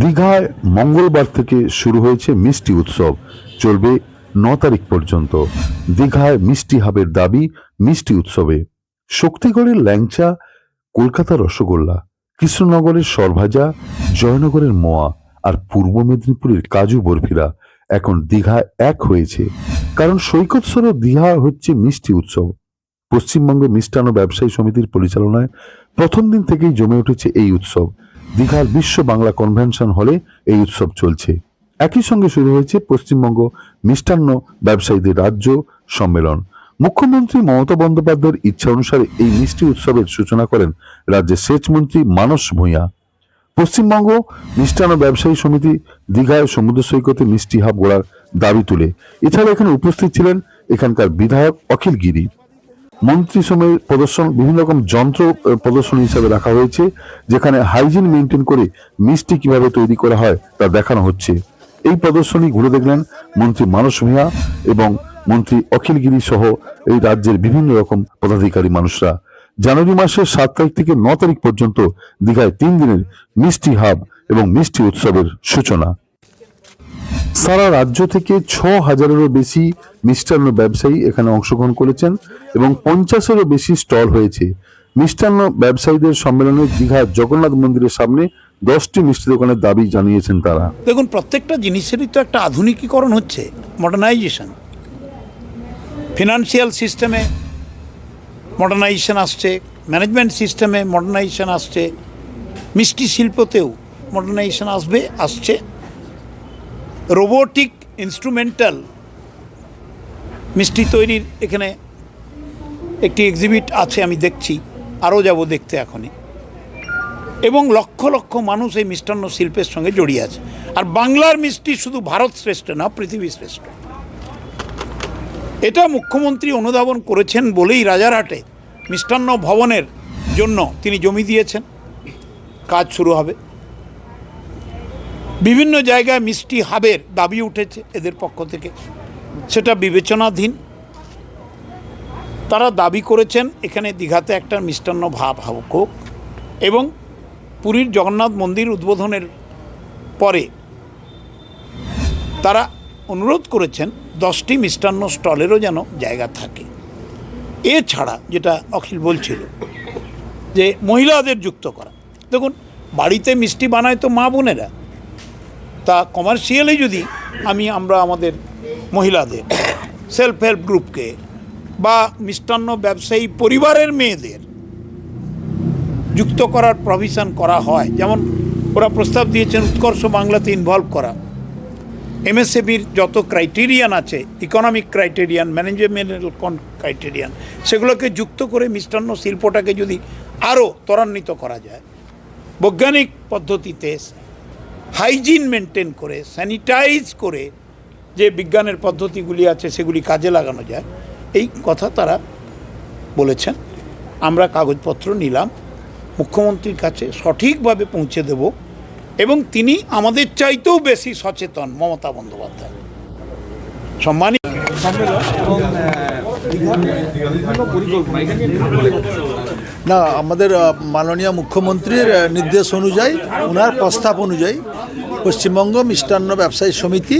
দীঘায় মঙ্গলবার থেকে শুরু হয়েছে মিষ্টি উৎসব। চলবে ন তারিখ পর্যন্ত। দীঘায় মিষ্টি হাবের দাবি মিষ্টি উৎসবে। শক্তিগড়ের ল্যাংচা কলকাতা রসগোল্লা, কৃষ্ণনগরের সরভাজা, জয়নগরের মোয়া আর পূর্ব মেদিনীপুরের কাজু বরফিরা এখন দীঘায় এক হয়েছে। কারণ সৈকত সরো দীঘা হচ্ছে মিষ্টি উৎসব। পশ্চিমবঙ্গ মিষ্টান্ন ব্যবসায়ী সমিতির পরিচালনায় প্রথম দিন থেকেই জমে উঠেছে এই উৎসব। দীঘার বিশ্ব বাংলা কনভেনশন হলে এই উৎসব চলছে। একই সঙ্গে শুরু হয়েছে পশ্চিমবঙ্গ মিষ্টান্ন ব্যবসায়ীদের রাজ্য সম্মেলন। মুখ্যমন্ত্রী মমতা বন্দ্যোপাধ্যায়ের ইচ্ছা অনুসারে এই মিষ্টি উৎসবের সূচনা করেন রাজ্যের সেচ মন্ত্রী মানস ভূঁইয়া। পশ্চিমবঙ্গ মিষ্টান্ন ব্যবসায়ী সমিতি দীঘায় সমুদ্র সৈকতে মিষ্টি হাব গড়ার দাবি তুলে। এছাড়া এখানে উপস্থিত ছিলেন এখানকার বিধায়ক অখিল গিরি। মন্ত্রী সময়ের প্রদর্শন, বিভিন্ন রকম যন্ত্র প্রদর্শনী হিসাবে রাখা হয়েছে, যেখানে হাইজিন মেনটেন করে মিষ্টি কীভাবে তৈরি করা হয় তা দেখানো হচ্ছে। এই প্রদর্শনী ঘুরে দেখলেন মন্ত্রী মানস ভূঁইয়া এবং মন্ত্রী অখিল গিরি সহ এই রাজ্যের বিভিন্ন রকম পদাধিকারী মানুষরা। জানুয়ারি মাসের সাত তারিখ থেকে ন তারিখ পর্যন্ত দীঘায় তিন দিনের মিষ্টি হাব এবং মিষ্টি উৎসবের সূচনা। সারা রাজ্য থেকে ছ হাজারেরও বেশি মিষ্টান্ন ব্যবসায়ী এখানে অংশগ্রহণ করেছেন এবং পঞ্চাশেরও বেশি স্টল হয়েছে। মিষ্টান্ন ব্যবসায়ীদের সম্মেলনে দীঘার জগন্নাথ মন্দিরের সামনে দশটি মিষ্টি দোকানের দাবি জানিয়েছেন তারা। দেখুন, প্রত্যেকটা জিনিসেরই তো একটা আধুনিকীকরণ হচ্ছে মডার্নাইজেশন ফিনান্সিয়াল সিস্টেমে মডার্নাইজেশন আসছে ম্যানেজমেন্ট সিস্টেমে মডার্নাইজেশন আসছে, মিষ্টি শিল্পতেও মডার্নাইজেশন আসবে, আসছে। রোবোটিক ইনস্ট্রুমেন্টাল মিষ্টি তৈরির এখানে একটি এক্সিবিট আছে, আমি দেখছি। আরও যাব দেখতে এখনই। এবং লক্ষ লক্ষ মানুষ এই মিষ্টান্ন শিল্পের সঙ্গে জড়িয়ে আছে। আর বাংলার মিষ্টি শুধু ভারত শ্রেষ্ঠ না, পৃথিবী শ্রেষ্ঠ। এটা মুখ্যমন্ত্রী অনুধাবন করেছেন বলেই রাজারহাটে মিষ্টান্ন ভবনের জন্য তিনি জমি দিয়েছেন। কাজ শুরু হবে। বিভিন্ন জায়গায় মিষ্টি হাবের দাবি উঠেছে এদের পক্ষ থেকে। সেটা বিবেচনাধীন। তারা দাবি করেছেন, এখানে দীঘাতে একটা মিষ্টান্ন ভাব হোক এবং পুরীর জগন্নাথ মন্দির উদ্বোধনের পরে তারা অনুরোধ করেছেন, দশটি মিষ্টান্ন স্টলেরও যেন জায়গা থাকে। এছাড়া যেটা অখিল বলছিল, যে মহিলাদের যুক্ত করা। দেখুন, বাড়িতে মিষ্টি বানায় তো মা বোনেরা। তা কমার্শিয়ালি যদি আমি আমরা আমাদের মহিলাদের সেলফ হেল্প গ্রুপকে বা মিষ্টান্ন ব্যবসায়ী পরিবারের মেয়েদের যুক্ত করার প্রভিশন করা হয়, যেমন ওরা প্রস্তাব দিয়েছেন উৎকর্ষ বাংলাতে ইনভলভ করা। এমএসএবির যত ক্রাইটেরিয়ান আছে ইকোনমিক ক্রাইটেরিয়ান ম্যানেজমেন্টাল ক্রাইটেরিয়ান সেগুলোকে যুক্ত করে মিষ্টান্ন শিল্পটাকে যদি আরও ত্বরান্বিত করা যায়, বৈজ্ঞানিক পদ্ধতিতে হাইজিন মেনটেন করে, স্যানিটাইজ করে যে বিজ্ঞানের পদ্ধতিগুলি আছে সেগুলি কাজে লাগানো যায়, এই কথা তারা বলেছেন। আমরা কাগজপত্র নিলাম, মুখ্যমন্ত্রীর কাছে সঠিকভাবে পৌঁছে দেব এবং তিনি আমাদের চাইতেও বেশি সচেতন মমতা বন্দ্যোপাধ্যায়। সম্মানিত না, আমাদের মাননীয় মুখ্যমন্ত্রীর নির্দেশ অনুযায়ী ওনার প্রস্তাব অনুযায়ী পশ্চিমবঙ্গ মিষ্টান্ন ব্যবসায়ী সমিতি,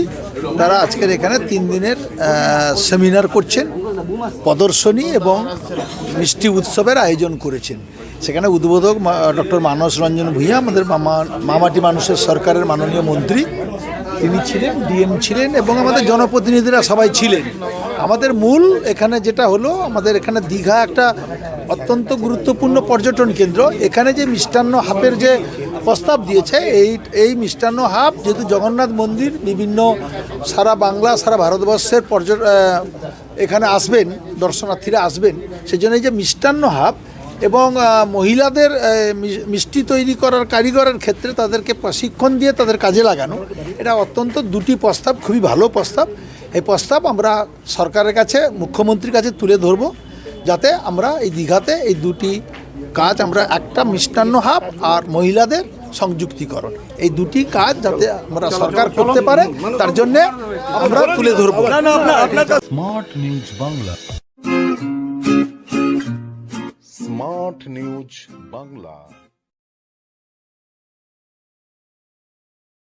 তারা আজকের এখানে তিন দিনের সেমিনার করছেন, প্রদর্শনী এবং মিষ্টি উৎসবের আয়োজন করেছেন। সেখানে উদ্বোধক ডক্টর মানস রঞ্জন ভূঁইয়া, আমাদের মামা, মামাটি মানুষের সরকারের মাননীয় মন্ত্রী তিনি ছিলেন, ডিএম ছিলেন এবং আমাদের জনপ্রতিনিধিরা সবাই ছিলেন। আমাদের মূল এখানে যেটা হলো, আমাদের এখানে দীঘা একটা অত্যন্ত গুরুত্বপূর্ণ পর্যটন কেন্দ্র। এখানে যে মিষ্টান্ন হাপের যে প্রস্তাব দিয়েছে, এই এই মিষ্টান্ন হাব যেহেতু জগন্নাথ মন্দির, বিভিন্ন সারা বাংলা, সারা ভারতবর্ষের পর্যট এখানে আসবেন, দর্শনার্থীরা আসবেন। সেই জন্য এই যে মিষ্টান্ন হাব এবং মহিলাদের মিষ্টি তৈরি করার কারিগরের ক্ষেত্রে তাদেরকে প্রশিক্ষণ দিয়ে তাদের কাজে লাগানো এটা অত্যন্ত দুটি প্রস্তাব খুবই ভালো প্রস্তাব। এই প্রস্তাব আমরা সরকারের কাছে মুখ্যমন্ত্রীর কাছে তুলে ধরব যাতে আমরা এই দীঘাতে এই দুটি কাজ আমরা একটা মিষ্টান্ন হাব আর মহিলাদের সংযুক্তিকরণ। এই দুটি কাজ যাতে আমরা সরকার করতে পারে তার জন্যে আমরা তুলে ধরবো। Smart news Bangla smart news Bangla